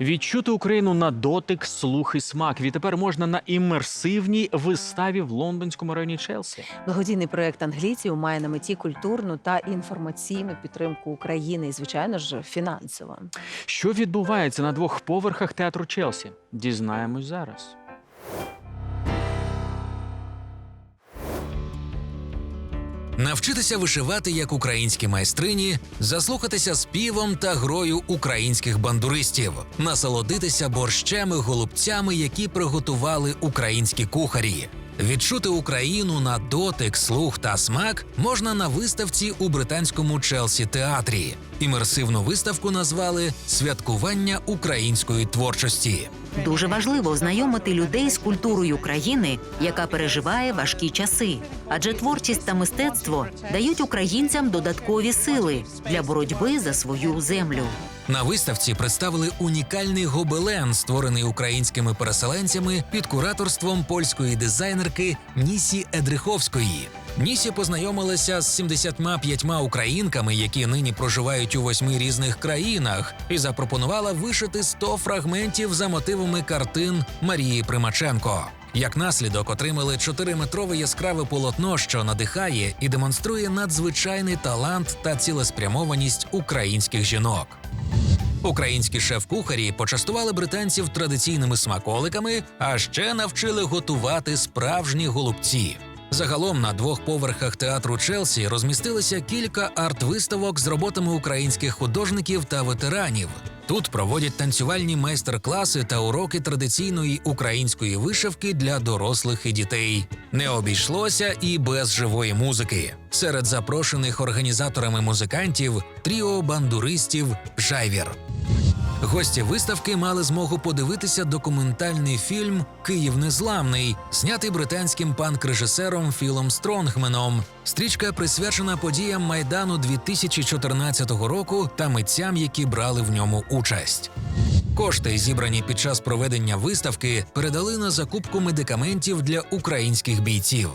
Відчути Україну на дотик, слух і смак. Відтепер можна на імерсивній виставі в лондонському районі Челсі. Благодійний проект англійців має на меті культурну та інформаційну підтримку України і, звичайно ж, фінансово. Що відбувається на двох поверхах театру Челсі? Дізнаємось зараз. Навчитися вишивати як українські майстрині, заслухатися співом та грою українських бандуристів, насолодитися борщами, голубцями, які приготували українські кухарі. Відчути Україну на дотик, слух та смак можна на виставці у британському Челсі театрі. Імерсивну виставку назвали Святкування української творчості. Дуже важливо знайомити людей з культурою країни, яка переживає важкі часи. Адже творчість та мистецтво дають українцям додаткові сили для боротьби за свою землю. На виставці представили унікальний гобелен, створений українськими переселенцями під кураторством польської дизайнерки Нісі Едриховської. Нісі познайомилася з 75 українками, які нині проживають у восьми різних країнах, і запропонувала вишити 100 фрагментів за мотивами картин Марії Примаченко. Як наслідок отримали 4-метрове яскраве полотно, що надихає і демонструє надзвичайний талант та цілеспрямованість українських жінок. Українські шеф-кухарі почастували британців традиційними смаколиками, а ще навчили готувати справжні голубці. Загалом на двох поверхах театру Челсі розмістилися кілька арт-виставок з роботами українських художників та ветеранів. Тут проводять танцювальні майстер-класи та уроки традиційної української вишивки для дорослих і дітей. Не обійшлося і без живої музики. Серед запрошених організаторами музикантів тріо бандуристів Жайвір. Гості виставки мали змогу подивитися документальний фільм Київ незламний, знятий британським панк-режисером Філом Стронгменом. Стрічка присвячена подіям майдану 2014 року та митцям, які брали в ньому участь. Кошти, зібрані під час проведення виставки, передали на закупку медикаментів для українських бійців.